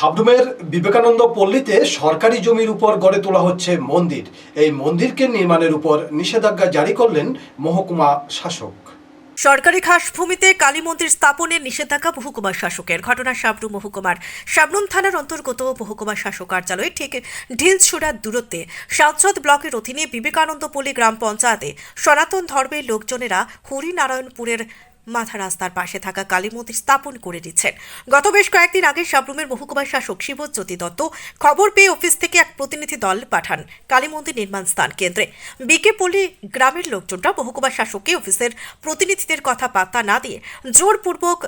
সাবরুমের বিবেকানন্দ পল্লীতে সরকারি জমির উপর গড়ে তোলা হচ্ছে মন্দির। এই মন্দিরকে নির্মাণের উপর নিষেধাজ্ঞা জারি করলেন মহকুমা শাসক। সরকারি খাস ভূমিতে কালী মন্দির স্থাপনের নিষেধাজ্ঞা মহকুমা শাসকের। ঘটনা সাবরুম মহকুমার সাবরুম থানার অন্তর্গত মহকুমা শাসক কার্যালয়ে ঠিক ঢিলছুড়ার দূরত্বে সাংসদ ব্লকের অধীনে বিবেকানন্দ পল্লী গ্রাম পঞ্চায়েতে সনাতন ধর্মের লোকজনেরা হরিনারায়ণপুরের মাথা রাস্তার পাশে থাকা কালী মন্দির স্থাপন করে দিচ্ছেন গত বেশ কয়েকদিন আগে সাবরুমের মহকুমার শাসক শিবজ্যোতি দত্ত খবর পেয়ে অফিস থেকে এক প্রতিনিধি দল পাঠান কালী মন্দির নির্মাণ স্থান কেন্দ্রে। বিকে পল্লী গ্রামের লোকজনরা মহকুমার শাসককে অফিসের প্রতিনিধিদের কথা পাত্তা না দিয়ে জোরপূর্বক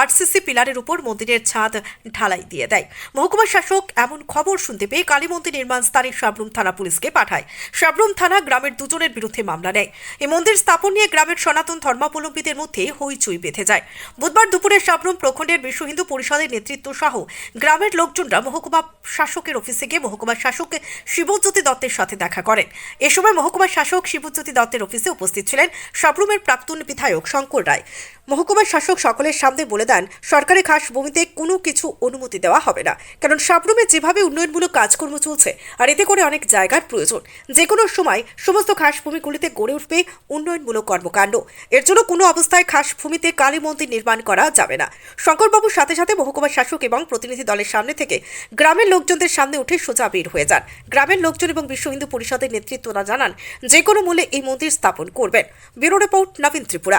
আরসিসি পিলারের উপর মন্দিরের ছাদ ঢালাই দিয়ে দেয়। মহকুমা শাসক এমন খবর শুনতে পেয়ে কালী মন্দির নির্মাণ স্থানে সাবরুম থানা পুলিশকে পাঠায়। সাবরুম থানা গ্রামের দুজনের বিরুদ্ধে মামলা নেয়। এই মন্দির স্থাপন নিয়ে গ্রামের সনাতন ধর্মাবলম্বীদের মধ্যে হইচই বেঁধে যায়। বুধবার দুপুরে সাবরুম প্রখণ্ডের বিশ্ব হিন্দু পরিষদের নেতৃত্ব সহ গ্রামের লোকজনরা মহকুমা শাসকের অফিসে গিয়ে মহকুমা শাসক শিবজ্যোতি দত্তের সাথে দেখা করেন। এ সময় মহকুমা শাসক শিবজ্যোতি দত্তের অফিসে উপস্থিত ছিলেন সাবরুমের প্রাক্তন বিধায়ক শঙ্কর রায়। মহকুমা শাসক সকলের সামনে বলে দেন, সরকারি খাস ভূমিতে কোনো কিছু অনুমতি দেওয়া হবে না। কারণ সাবরুমে যেভাবে উন্নয়নমূলক কাজকর্ম চলছে, আর এতে করে অনেক জায়গার প্রয়োজন। যে কোনো সময় সমস্ত খাস ভূমিগুলিতে গড়ে উঠবে উন্নয়নমূলক কর্মকাণ্ড। এর জন্য কোনো অবস্থায় খাস ভূমিতে কালী মন্দির নির্মাণ করা যাবে না। শঙ্করবাবুর সাথে সাথে মহকুমা শাসক এবং প্রতিনিধি দলের সামনে থেকে গ্রামের লোকজনদের সামনে উঠে সোজা বের হয়ে যান। গ্রামের লোকজন এবং বিশ্ব হিন্দু পরিষদের নেতৃত্বরা জানান, যে কোনো মূল্যে এই মন্দির স্থাপন করবেন। Bureau report Nabin Tripura.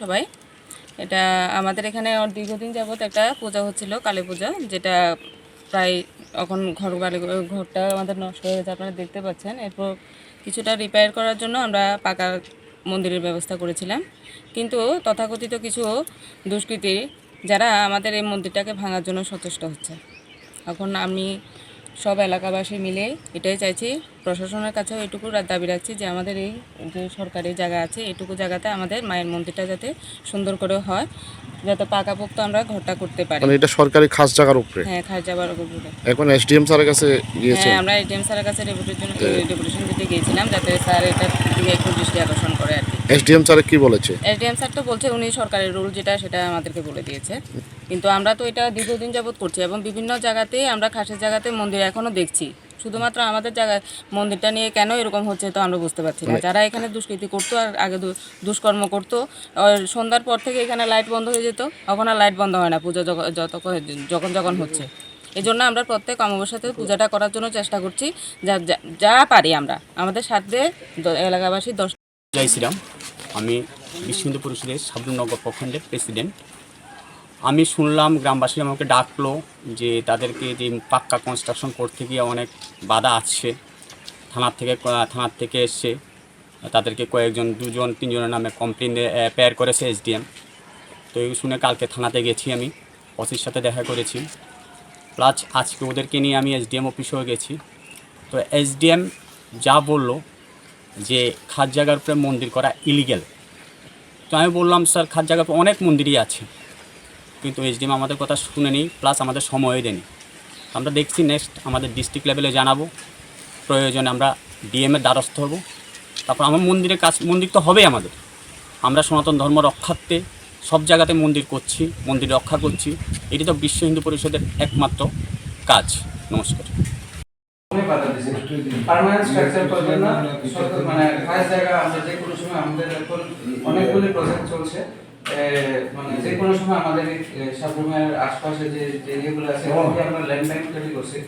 সবাই এটা আমাদের এখানে দীর্ঘদিন যাবত একটা পূজা হচ্ছিল, কালী পূজা, যেটা প্রায় এখন ঘর বাড়ি, ঘরটা আমাদের নষ্ট হয়ে গেছে, আপনারা দেখতে পাচ্ছেন। এরপর কিছুটা রিপেয়ার করার জন্য আমরা পাকা মন্দিরের ব্যবস্থা করেছিলাম। কিন্তু তথাকথিত কিছু দুষ্কৃতী, যারা আমাদের এই মন্দিরটাকে ভাঙার জন্য সচেষ্ট হচ্ছে। এখন আমি সব এলাকাবাসী মিলে এটাই চাইছি। প্রশাসনের কাছেও এটুকু দাবি রাখছি যে আমাদের এই যে সরকারি জায়গা আছে এটুকু জায়গাতে আমাদের মায়ের মন্দিরটা যাতে সুন্দর করে হয় যাতে পাকাপোক্ত আমরা ঘরটা করতে পারি। মানে এটা সরকারি খাস জায়গার উপরে? হ্যাঁ খাস যাবার উপরে। এখন এসডিএম স্যারের কাছে গিয়েছে হ্যাঁ আমরা এডিএম স্যারের কাছে রেপুটের জন্য ডেপুটেশন দিতে গিয়েছিলাম যাতে স্যার এটা দিকে একটু দৃষ্টি আকর্ষণ করে আর কি। এসডিএম স্যার কি বলেছে? এসডিএম স্যার তো বলছে উনি সরকারের রুল যেটা সেটা আমাদেরকে বলে দিয়েছে। কিন্তু আমরা তো এটা দীর্ঘদিন যাবত করছি এবং বিভিন্ন জায়গাতে আমরা খাসের জায়গাতে মন্দির এখনও দেখছি। শুধুমাত্র আমাদের জায়গায় মন্দিরটা নিয়ে কেন এরকম হচ্ছে তো আমরা বুঝতে পারছি না। যারা এখানে দুষ্কৃতি করতো আর আগে দুষ্কর্ম করতো সন্ধ্যার পর থেকে এখানে লাইট বন্ধ হয়ে যেত এখন আর লাইট বন্ধ হয় না পুজো যখ- যত যখন যখন হচ্ছে। এই জন্য আমরা প্রত্যেক অমাবস্যাতে পূজাটা করার জন্য চেষ্টা করছি যা যা- যা পারি আমরা। আমাদের সাথে এলাকাবাসী দশ জয় শ্রীরাম আমি বিশ্ব হিন্দু পরিষদের সাবরুমনগর প্রখণ্ডের প্রেসিডেন্ট। আমি শুনলাম গ্রামবাসী আমাকে ডাকলো যে তাদেরকে যে পাক্কা কনস্ট্রাকশন করতে গিয়ে অনেক বাধা আসছে। থানার থেকে থানার থেকে এসছে। তাদেরকে কয়েকজন, দুজন, তিনজনের নামে কমপ্লেন পেয়ার করেছে এসডিএম তো এই শুনে কালকে থানাতে গেছি আমি অসির সাথে দেখা করেছি। প্লাস আজকে ওদেরকে নিয়ে আমি এসডিএম অফিসেও গেছি। তো এসডিএম যা বলল যে খাদ জায়গার উপরে মন্দির করা ইলিগেল তো আমি বললাম, স্যার, খাদ জায়গার উপরে অনেক মন্দিরই আছে। কিন্তু এইচডিএম আমাদের কথা শুনেনি প্লাস আমাদের সময়ও দেয়নি। আমরা দেখছি নেক্সট আমাদের ডিস্ট্রিক্ট লেভেলে জানাব। প্রয়োজনে আমরা ডিএমের দ্বারস্থ হব। তারপর আমার মন্দিরের কাজ, মন্দির তো হবেই আমাদের। আমরা সনাতন ধর্ম রক্ষার্থে সব জায়গাতে মন্দির করছি, মন্দির রক্ষা করছি। এটি তো বিশ্ব হিন্দু পরিষদের একমাত্র কাজ। নমস্কার। পার্মানেন্ট স্ট্রাকচার মানে খাস জায়গা আমরা যে কোনো সময় আমাদের এখন অনেকগুলি প্রজেক্ট চলছে। মানে যে কোনো সময় আমাদের আশপাশে যে যে এরিয়াগুলো আছে আমরা ল্যান্ড ব্যাংক তৈরি করছি।